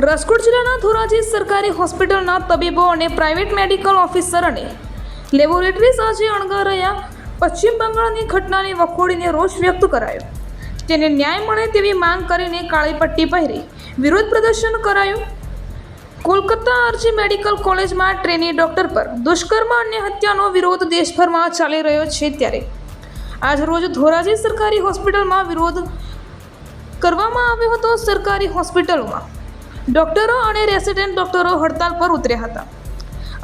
રાજકોટ જિલ્લાના ધોરાજી સરકારી હોસ્પિટલના તબીબો અને પ્રાઇવેટ મેડિકલ ઓફિસર અને લેબોરેટરીઝ આજે અણગા રહ્યા. પશ્ચિમ બંગાળની ઘટનાને વખોડીને રોષ વ્યક્ત કરાયો. તેને ન્યાય મળે તેવી માંગ કરીને કાળી પટ્ટી પહેરી વિરોધ પ્રદર્શન કરાયું. કોલકાતા આરજી મેડિકલ કોલેજમાં ટ્રેની ડૉક્ટર પર દુષ્કર્મ અને હત્યાનો વિરોધ દેશભરમાં ચાલી રહ્યો છે ત્યારે. આજ રોજ ધોરાજી સરકારી હોસ્પિટલમાં વિરોધ કરવામાં આવ્યો હતો. સરકારી હોસ્પિટલોમાં ડોક્ટરો અને રેસિડેન્ટ ડોક્ટરો હડતાલ પર ઉતર્યા હતા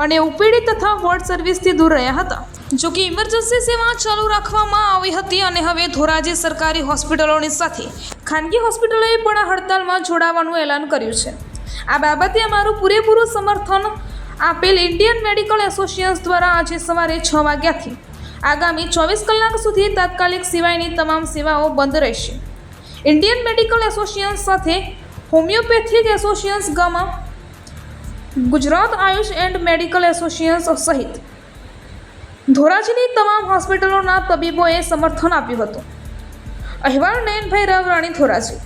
અને ઓપીડી તથા વોર્ડ સર્વિસથી દૂર રહ્યા હતા. જો કે ઇમરજન્સી સેવા ચાલુ રાખવામાં આવી હતી અને હવે ધોરાજી સરકારી હોસ્પિટલોની સાથે ખાનગી હોસ્પિટલોએ પણ આ હડતાલમાં જોડાવાનું એલાન કર્યું છે. આ બાબતે અમારું પૂરેપૂરું સમર્થન આપેલ ઇન્ડિયન મેડિકલ એસોસિએશન દ્વારા આજે સવારે છ વાગ્યાથી આગામી ચોવીસ કલાક સુધી તાત્કાલિક સિવાયની તમામ સેવાઓ બંધ રહેશે. ઇન્ડિયન મેડિકલ એસોસિએશન સાથે homeopathic associations gamma, Gujarat Ayush and medical association સહિત. ધોરાજીની તમામ હોસ્પિટલોના તબીબોએ સમર્થન આપ્યું હતું. અહેવાલ નયનભાઈ રવ રાણી ધોરાજી.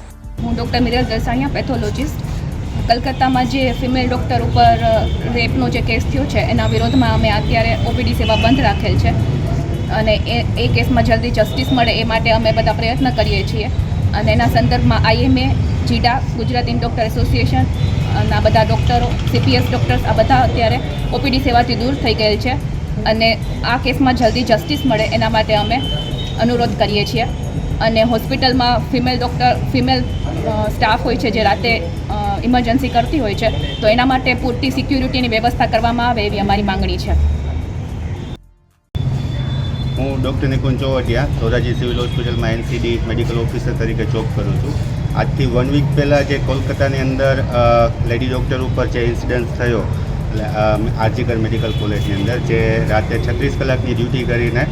હું ડૉક્ટર મિરલ દરસાણિયા, પેથોલોજિસ્ટ. કલકત્તામાં જે ફિમેલ ડૉક્ટર ઉપર રેપનો જે કેસ થયો છે, એના વિરોધમાં અમે અત્યારે ઓપીડી સેવા બંધ રાખેલ છે. અને એ એ કેસમાં જલ્દી જસ્ટિસ મળે એ માટે અમે બધા પ્રયત્ન કરીએ છીએ. અને એના સંદર્ભમાં IMA જીડા, Gujarat in doctor association આ બધા ડૉક્ટરો, સીપીએસ ડૉક્ટર્સ, આ બધા અત્યારે ઓપીડી સેવાથી દૂર થઈ ગયેલ છે. અને આ કેસમાં જલ્દી જસ્ટિસ મળે એના માટે અમે અનુરોધ કરીએ છીએ. અને હોસ્પિટલમાં ફિમેલ ડૉક્ટર, ફિમેલ સ્ટાફ હોય છે જે રાતે ઇમરજન્સી કરતી હોય છે, તો એના માટે પૂરતી સિક્યુરિટીની વ્યવસ્થા કરવામાં આવે એવી અમારી માંગણી છે. હું ડૉક્ટર નિકુંજ ચોવટિયા, ધોરાજી સિવિલ હોસ્પિટલમાં એનસીડી મેડિકલ ઓફિસર તરીકે જોબ કરું છું. આજથી વન વીક પહેલાં જે કોલકાતાની અંદર લેડી ડૉક્ટર ઉપર જે ઇન્સિડન્ટ થયો આરજીકર મેડિકલ કોલેજની અંદર, જે રાતે છત્રીસ કલાકની ડ્યુટી કરીને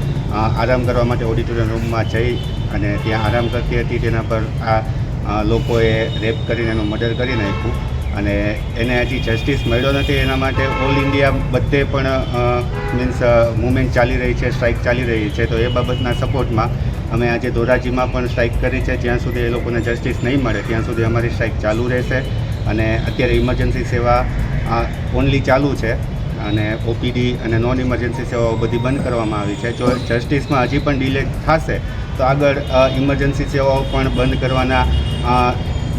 આરામ કરવા માટે ઓડિટોરિયમ રૂમમાં જઈ અને ત્યાં આરામ કરતી હતી, તેના પર આ લોકોએ રેપ કરીને એનું મર્ડર કરી નાખ્યું. અને એને હજી જસ્ટિસ મળ્યો નથી, એના માટે ઓલ ઇન્ડિયા બધે પણ મીન્સ મુવમેન્ટ ચાલી રહી છે સ્ટ્રાઇક ચાલી રહી છે, તો એ બાબતના સપોર્ટમાં અમે આજે ધોરાજીમાં પણ સ્ટ્રાઇક કરી છે. જ્યાં સુધી એ લોકોને જસ્ટિસ નહીં મળે, ત્યાં સુધી અમારી સ્ટ્રાઇક ચાલુ રહેશે. અને અત્યારે ઇમરજન્સી સેવા ઓનલી ચાલુ છે. અને ઓપીડી અને નોન ઇમરજન્સી સેવાઓ બધી બંધ કરવામાં આવી છે. જો જસ્ટિસમાં હજી પણ ડિલે થશે, તો આગળ ઇમરજન્સી સેવાઓ પણ બંધ કરવાના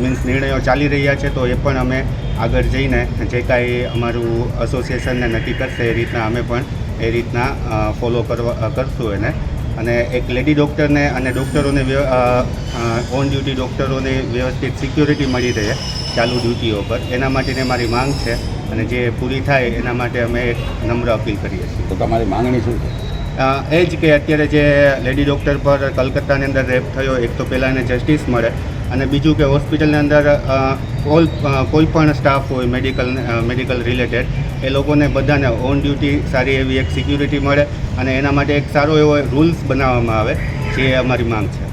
મીન્સ નિર્ણયો ચાલી રહ્યા છે. તો એ પણ અમે આગળ જઈને, જે કાંઈ અમારું એસોસિએશનને નક્કી કરશે એ રીતના અમે પણ એ રીતના ફોલો કરવા કરશું એને. અને એક લેડી ડૉક્ટરને અને ડૉક્ટરોને ઓન ડ્યુટી ડૉક્ટરોને વ્યવસ્થિત સિક્યોરિટી મળી રહે ચાલુ ડ્યુટીઓ પર. એના માટેની મારી માંગ છે અને જે પૂરી થાય એના માટે અમે એક નમ્ર અપીલ કરીએ છીએ. તો તમારી માંગણી શું છે? એ જ કે અત્યારે જે લેડી ડૉક્ટર પર કલકત્તાની અંદર રેપ થયો એક તો પહેલાં એને જસ્ટિસ મળે અને બીજું કે હોસ્પિટલની અંદર ઓલ કોઈ પણ સ્ટાફ હોય મેડિકલ મેડિકલ રિલેટેડ, એ લોકોને બધાને ઓન ડ્યુટી સારી એવી એક સિક્યુરિટી મળે અને એના માટે એક સારો એવો રૂલ્સ બનાવવામાં આવે, જે અમારી માંગ છે.